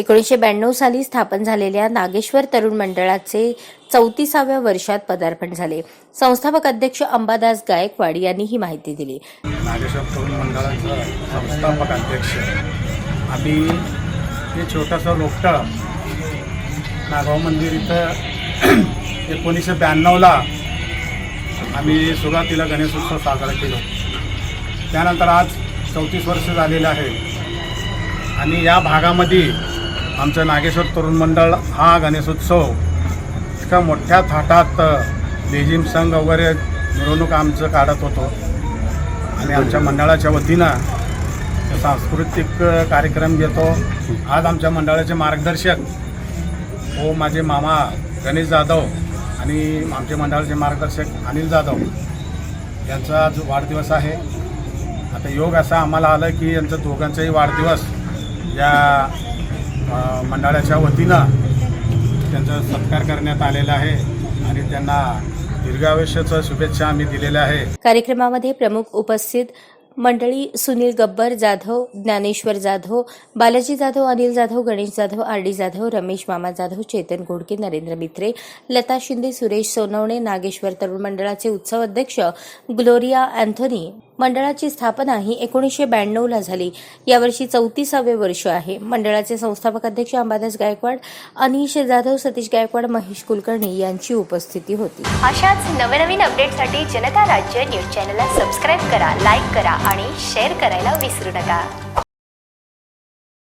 एकोणीसशे ब्याण्णव साली स्थापन झालेल्या नागेश्वर तरुण मंडळाचे चौतीसाव्या वर्षात पदार्पण झाले. संस्थापक अध्यक्ष अंबादास गायकवाड यांनी ही माहिती दिली. नागेश्वर तरुण मंडळाचा संस्थापक अध्यक्ष आम्ही हे छोटंसं रोखटं नागाव मंदिर इथं एकोणीसशे ब्याण्णवला आम्ही सुरुवातीला गणेशोत्सव साजरा केला. त्यानंतर आज चौतीस वर्ष झालेलं आहे. आणि या भागामध्ये आमचं नागेश्वर तरुण मंडळ हा गणेशोत्सव इतका मोठ्या थाटात लेझिम संघ वगैरे मिरवणूक आमचं काढत होतो. आणि आमच्या मंडळाच्या वतीनं सांस्कृतिक कार्यक्रम घेतो. आज आमच्या मंडळाचे मार्गदर्शक हो माझे मामा गणेश जाधव आणि आमच्या मंडळाचे मार्गदर्शक अनिल जाधव यांचा आज वाढदिवस आहे. आता योग असा आम्हाला आलं की यांचं दोघांचाही वाढदिवस या मंडळाच्या वतीनं त्यांचा सत्कार करण्यात आलेला आहे आणि त्यांना दीर्घायुष्याचं शुभेच्छा आम्ही दिलेल्या आहे. कार्यक्रमामध्ये प्रमुख उपस्थित मंडळी सुनील गब्बर जाधव ज्ञानेश्वर जाधव बालाजी जाधव अनिल जाधव गणेश जाधव आर डी जाधव रमेश मामा जाधव चेतन घोडके नरेंद्र मित्रे लता शिंदे सुरेश सोनवणे नागेश्वर तरुण मंडळाचे उत्सव अध्यक्ष ग्लोरिया अँथोनी मंडळाची स्थापना ही एकोणीसशे ब्याण्णवला झाली. यावर्षी चौतीसावे वर्ष आहे. मंडळाचे संस्थापक अध्यक्ष अंबादास गायकवाड अनिश जाधव सतीश गायकवाड महेश कुलकर्णी यांची उपस्थिती होती. अशाच नवनवीन अपडेटसाठी जनता राज्य न्यूज चॅनलला सबस्क्राईब करा लाईक करा आणि शेअर करायला विसरू नका.